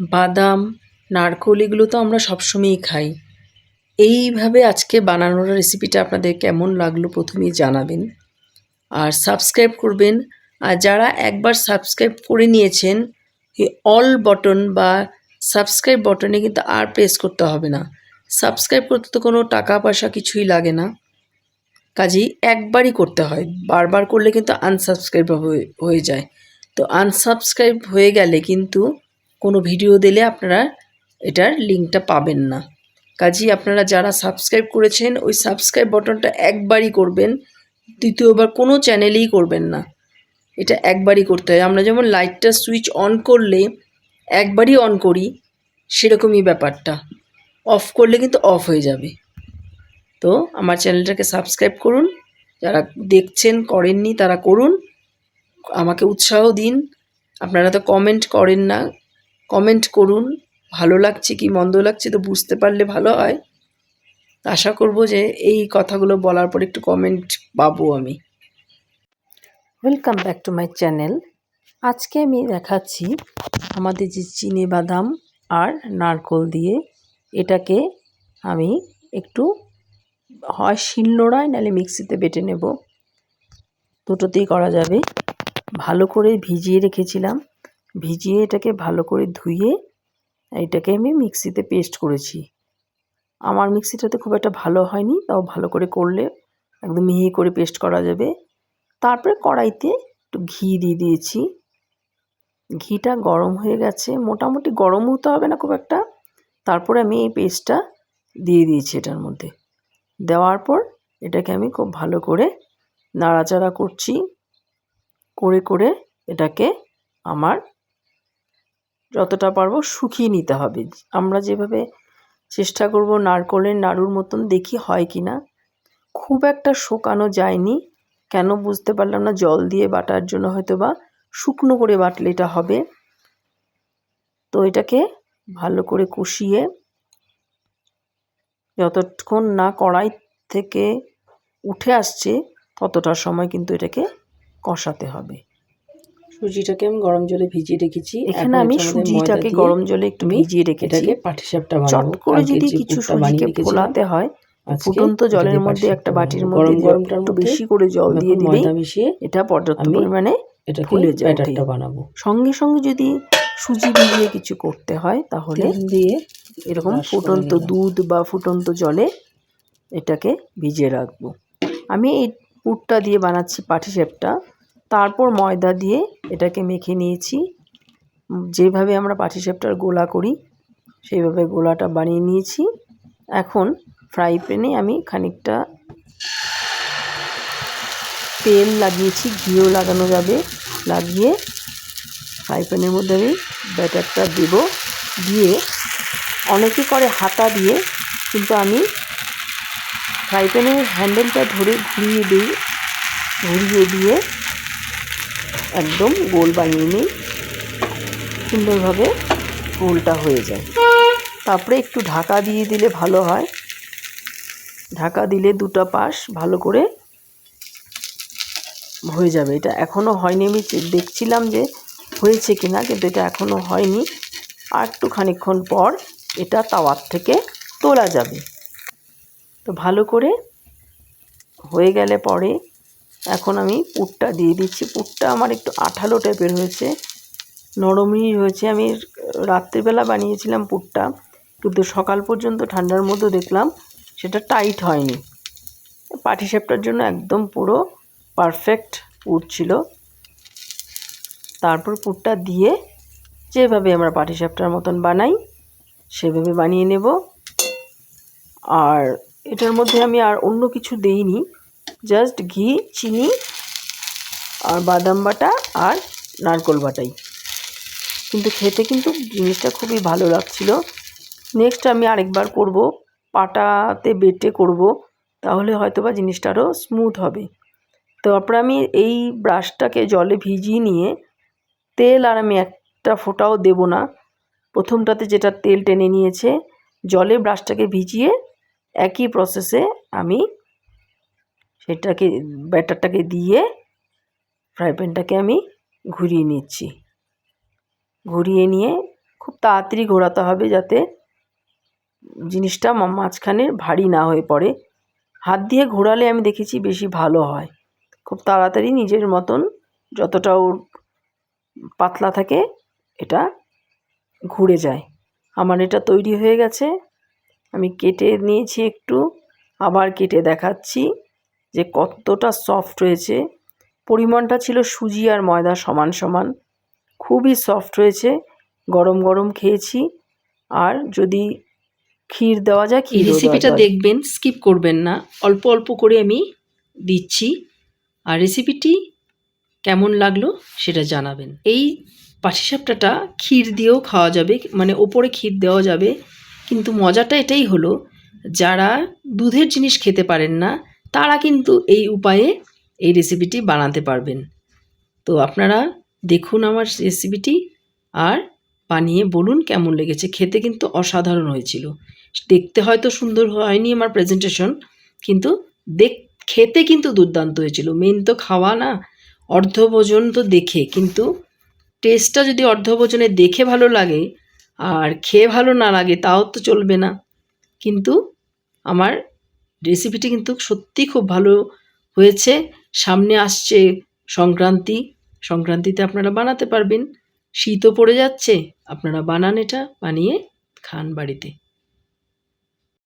বাদাম, নারকোল, এগুলো তো আমরা সবসময়ই খাই। এইভাবে আজকে বানানোর রেসিপিটা আপনাদের কেমন লাগল প্রথমেই জানাবেন। আর সাবস্ক্রাইব করবেন। আর যারা একবার সাবস্ক্রাইব করে নিয়েছেন অল বটন বা সাবস্ক্রাইব বটনে কিন্তু আর প্রেস করতে হবে না। সাবস্ক্রাইব করতে তো কোনো টাকা পয়সা কিছুই লাগে না। কাজেই একবারই করতে হয়। বারবার করলে কিন্তু আনসাবস্ক্রাইব হয়ে হয়ে যায়। তো আনসাবস্ক্রাইব হয়ে গেলে কিন্তু কোনো ভিডিও দিলে আপনারা এটার লিঙ্কটা পাবেন না। কাজেই আপনারা যারা সাবস্ক্রাইব করেছেন, ওই সাবস্ক্রাইব বটনটা একবারই করবেন, দ্বিতীয়বার কোনো চ্যানেলেই করবেন না। এটা একবারই করতে হয়। আমরা যেমন লাইটটা সুইচ অন করলে একবারই অন করি, সেরকমই ব্যাপারটা। অফ করলে কিন্তু অফ হয়ে যাবে। তো আমার চ্যানেলটাকে সাবস্ক্রাইব করুন। যারা দেখছেন, করেননি, তারা করুন। আমাকে উৎসাহ দিন। আপনারা তো কমেন্ট করেন না কমেন্ট করুন, ভালো লাগছে কি, মন্দ লাগছে তো বুঝতে পারলে ভালো হয়। আশা করব যে এই কথাগুলো বলার পর একটু কমেন্ট পাবো আমি। Welcome back to my channel আজকে আমি দেখাচ্ছি আমাদের যে চিনে বাদাম আর নারকোল দিয়ে, এটাকে আমি একটু হয় শিলনোড়ায়, নাহলে মিক্সিতে বেটে নেব। দুটোতেই করা যাবে। ভালো করে ভিজিয়ে রেখেছিলাম। ভিজিয়ে এটাকে ভালো করে ধুয়ে এটাকে আমি মিক্সিতে পেস্ট করেছি। আমার মিক্সিটাতে খুব একটা ভালো হয়নি, তাও ভালো করে করলে একদম মিহি করে পেস্ট করা যাবে। তারপরে কড়াইতে একটু ঘি দিয়ে দিয়েছি। ঘিটা গরম হয়ে গেছে, মোটামুটি গরম হতে হবে না খুব একটা। তারপরে আমি এই পেস্টটা দিয়ে দিয়েছি এটার মধ্যে। দেওয়ার পর এটাকে আমি খুব ভালো করে নাড়াচাড়া করছি, করে করে এটাকে আমার যতটা পারব শুকিয়ে নিতে হবে। আমরা যেভাবে চেষ্টা করব নারকলের নাড়ুর মতন দেখি হয় কি না, খুব একটা শুকানো যায়নি। কেন বুঝতে পারলাম না, জল দিয়ে বাটার জন্য হয়তো বা শুকনো করে বাটলে এটা হবে। তো এটাকে ভালো করে কষিয়ে যতক্ষণ না কড়াই থেকে উঠে আসছে, ততটা সময় কিন্তু এটাকে কষাতে হবে। সুজিটাকে আমি গরম জলে ভিজিয়ে রেখেছি। এখানে আমি সুজিটাকে গরম জলে একটু ভিজিয়ে রেখেছি। এটাকে পাটিসাপটা চট করে যদি কিছু সুজিকে ফোলাতে হয় ফুটন্ত জলের মধ্যে একটা বাটির মধ্যে গরম গরমটার একটু বেশি করে জল দিয়ে দিলেই এটা পর্যাপ্ত পরিমাণে এটাকে ফুলে যায়। বানাবো। সঙ্গে সঙ্গে যদি সুজি ভিজিয়ে কিছু করতে হয় তাহলে দিয়ে এরকম ফুটন্ত দুধ বা ফুটন্ত জলে এটাকে ভিজিয়ে রাখব। আমি এই পুরটা দিয়ে বানাচ্ছি পাটিসাপটা। তারপর ময়দা দিয়ে এটাকে মেখে নিয়েছি। যেভাবে আমরা পাটিসাপটার গোলা করি, সেইভাবে গোলাটা বানিয়ে নিয়েছি। এখন ফ্রাই প্যানে আমি খানিকটা তেল লাগিয়েছি, ঘিও লাগানো যাবে, লাগিয়ে ফ্রাই প্যানের মধ্যে আমি ব্যাটারটা দেব। দিয়ে অনেকে করে হাতা দিয়ে, কিন্তু আমি ফ্রাই প্যানের হ্যান্ডেলটা ধরে ঘুরিয়ে দিই, ঘুরিয়ে দিয়ে একদম গোল বানিয়ে নিই। সুন্দরভাবে গোলটা হয়ে যায়। তারপরে একটু ঢাকা দিয়ে দিলে ভালো হয়। ঢাকা দিলে দুটো পাশ ভালো করে হয়ে যাবে। এটা এখনও হয়নি। আমি দেখছিলাম যে হয়েছে কি না কিন্তু এটা এখনও হয়নি। আর একটু খানিকক্ষণ পর এটা তাওয়ার থেকে তোলা যাবে। তো ভালো করে হয়ে গেলে পরে এখন আমি পুরটা দিয়ে দিচ্ছি। পুরটা আমার একটু আঠালো টাইপের হয়েছে। নরমই হয়েছে। আমি রাত্রিবেলা বানিয়েছিলাম পুরটা। কিন্তু সকাল পর্যন্ত ঠান্ডার মধ্যে দেখলাম সেটা টাইট হয়নি। পাটিসাপটার জন্য একদম পুরো পারফেক্ট পুর ছিল। তারপর পুরটা দিয়ে যেভাবে আমরা পাটিসাপটার মতন বানাই, সেভাবে বানিয়ে নেব। আর এটার মধ্যে আমি আর অন্য কিছু দেইনি। জাস্ট ঘি, চিনি আর বাদাম বাটা আর নারকোল বাটাই। কিন্তু খেতে কিন্তু জিনিসটা খুবই ভালো লাগছিল। নেক্সট আমি আরেকবার করব, পাটাতে বেটে করব, তাহলে হয়তো বা জিনিসটা আরও স্মুথ হবে। তারপরে আমি এই ব্রাশটাকে জলে ভিজিয়ে নিয়ে তেল আর আমি একটা ফোঁটাও দেব না। প্রথমটাতে যেটা তেল টেনে নিয়েছে, জলে ব্রাশটাকে ভিজিয়ে একই প্রসেসে আমি সেটাকে, ব্যাটারটাকে দিয়ে ফ্রাই প্যানটাকে আমি ঘুরিয়ে নিচ্ছি। ঘুরিয়ে নিয়ে খুব তাড়াতাড়ি ঘোরাতে হবে যাতে জিনিসটা মাঝখানে ভারী না হয়ে পড়ে। হাত দিয়ে ঘোরালে আমি দেখেছি বেশি ভালো হয়। খুব তাড়াতাড়ি নিজের মতন যতটা ওর পাতলা থাকে এটা ঘুরে যায়। আমার এটা তৈরি হয়ে গেছে। আমি কেটে নিয়েছি একটু, আবার কেটে দেখাচ্ছি। যে কতটা সফট হয়েছে পরিমাণটা ছিল সুজি আর ময়দা সমান সমান। খুবই সফট হয়েছে গরম গরম খেয়েছি। আর যদি ক্ষীর দেওয়া যায় ক্ষীর রেসিপিটা দেখবেন স্কিপ করবেন না। অল্প অল্প করে আমি দিচ্ছি। আর রেসিপিটি কেমন লাগল সেটা জানাবেন। এই পাটিসাপটাটা ক্ষীর দিয়েও খাওয়া যাবে মানে ওপরে ক্ষীর দেওয়া যাবে। কিন্তু মজাটা এটাই হলো যারা দুধের জিনিস খেতে পারেন না তারা কিন্তু এই উপায়ে এই রেসিপিটি বানাতে পারবেন। তো আপনারা দেখুন আমার রেসিপিটি আর বানিয়ে বলুন কেমন লেগেছে। খেতে কিন্তু অসাধারণ হয়েছিল। দেখতে হয়তো সুন্দর হয়নি আমার প্রেজেন্টেশন কিন্তু দেখ, খেতে কিন্তু দুর্দান্ত হয়েছিল। মেন তো খাওয়া না, অর্ধভোজন তো দেখে, কিন্তু টেস্টটা যদি অর্ধভোজনে দেখে ভালো লাগে, আর খেয়ে ভালো না লাগে, তাও তো চলবে না। কিন্তু আমার রেসিপিটি কিন্তু সত্যি খুব ভালো হয়েছে। সামনে আসছে সংক্রান্তি। সংক্রান্তিতে আপনারা বানাতে পারবেন। শীতও পড়ে যাচ্ছে। আপনারা বানান এটা, বানিয়ে খান বাড়িতে।